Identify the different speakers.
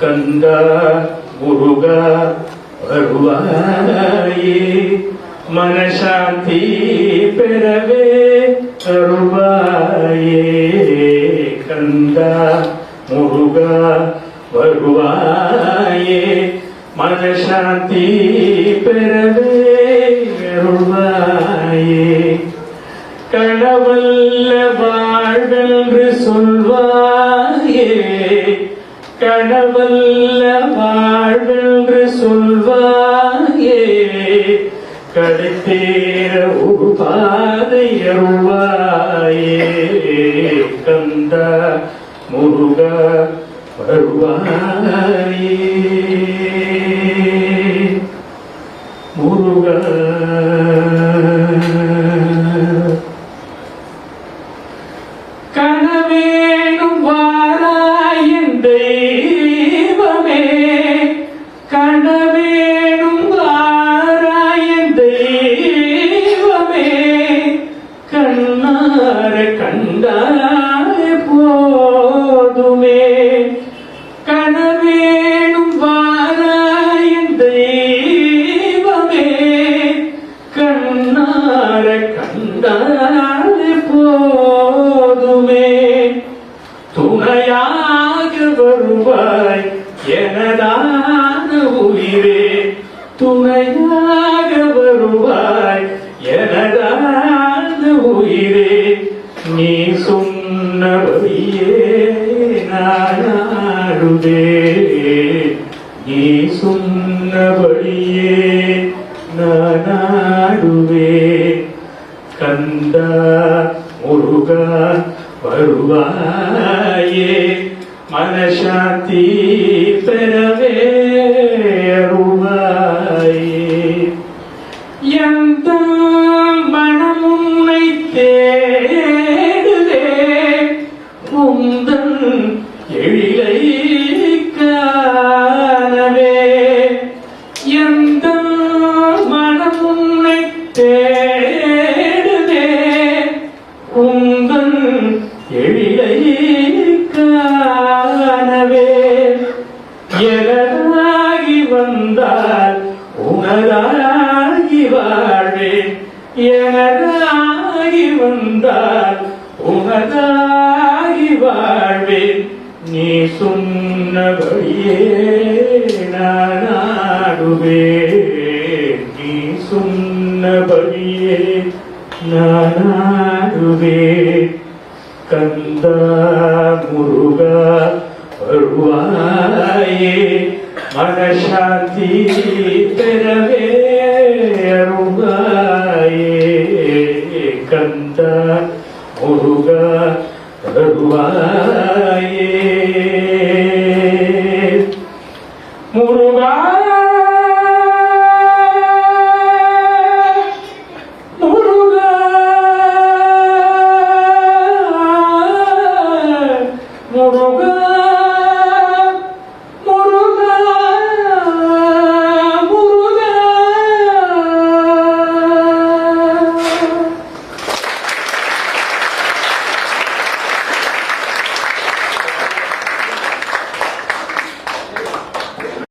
Speaker 1: கந்தா முருகா வருவாயே. மனசாந்தி பெறவே தருவாயே. கந்தா முருகா வருவாயே. மனசாந்தி பெறவே அருள்வாயே கணவல்ல கடவல்ல வாழ்வென்று சொல்வாயே கடைத்தேர ஒரு கந்த முருக வருவாயே. முருக நீ சொன்னபடியே நாடுதே நீ சொன்னபடியே நானாடுவே கந்தா முருகா வருவாயே. மனசாந்தி பெற எனதாகி வந்தால் உனதாகி வாழ்வேன். எனதாகி வந்தால் உனதாகி வாழ்வேன். நீ சொன்னபடியே நான் நீ சொன்னபடியே நான் கந்தா முருகா வருவாயே. மனசாந்தி பெறவே அருகாயே கந்தா முருகா தருவா